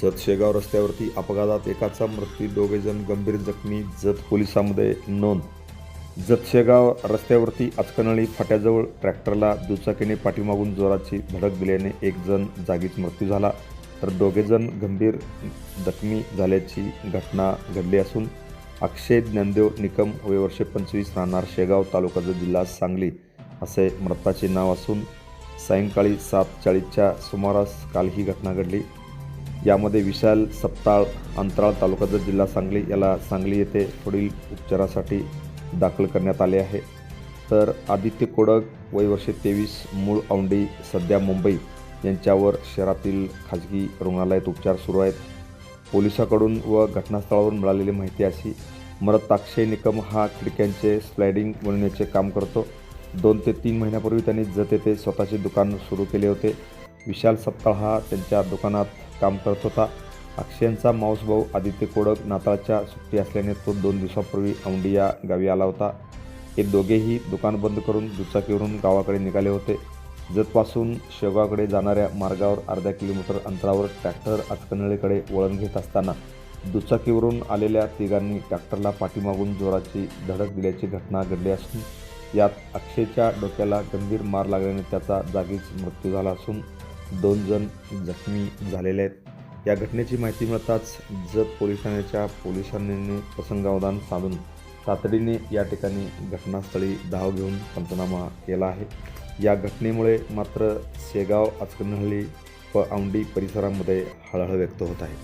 जत शेगाव रस्त्यावरती अपघातात एकाचा मृत्यू दोघेजण गंभीर जखमी जत पोलिसांमध्ये नोंद. जत शेगाव रस्त्यावरती अचकनळी फाट्याजवळ ट्रॅक्टरला दुचाकीने पाठीमागून जोराची धडक दिल्याने एक जण जागीच मृत्यू झाला. तर दोघेजण गंभीर जखमी झाल्याची घटना घडली असून अक्षय ज्ञानदेव निकम वय वर्षे पंचवीस राहणार शेगाव तालुक्याचा जिल्हा सांगली असे मृताचे नाव असून सायंकाळी सात चाळीसच्या सुमारास काल ही घटना घडली. यामध्ये विशाल सप्ताळ अंतराळ तालुक्याचा जिल्हा सांगली याला सांगली येथे पुढील उपचारासाठी दाखल करण्यात आले आहे. तर आदित्य कोडक वय वर्षे तेवीस मूळ औंडी सध्या मुंबई यांच्यावर शहरातील खाजगी रुग्णालयात उपचार सुरू आहेत. पोलिसाकडून व घटनास्थळावरून मिळालेली माहिती अशी मरत निकम हा खिडक्यांचे स्लायडिंग बनवण्याचे काम करतो. दोन ते तीन महिन्यापूर्वी त्यांनी जत येथे स्वतःचे दुकान सुरू केले होते. विशाल सप्ताळ हा त्यांच्या दुकानात काम करत होता. अक्षयांचा माऊस भाऊ आदित्य कोडक नाताळच्या सुट्टी असल्याने तो दोन दिवसापूर्वी औंडी या गावी आला होता. हे दोघेही दुकान बंद करून दुचाकीवरून गावाकडे निघाले होते. जतपासून शेगावकडे जाणाऱ्या मार्गावर अर्ध्या किलोमीटर अंतरावर ट्रॅक्टर आचकनळीकडे वळण घेत असताना दुचाकीवरून आलेल्या तिघांनी ट्रॅक्टरला पाठीमागून जोराची धडक दिल्याची घटना घडली असून यात अक्षयच्या डोक्याला गंभीर मार लागल्याने त्याचा जागीच मृत्यू झाला असून दोन जण जखमी झालेले आहेत. या घटनेची माहिती मिळताच जत पोलीस ठाण्याच्या पोलिसांनी प्रसंगावधान साधून तातडीने या ठिकाणी घटनास्थळी धाव घेऊन पंचनामा केला आहे. या घटनेमुळे मात्र शेगाव अचकनहल्ली व औंडी परिसरामध्ये हळहळ व्यक्त होत आहे.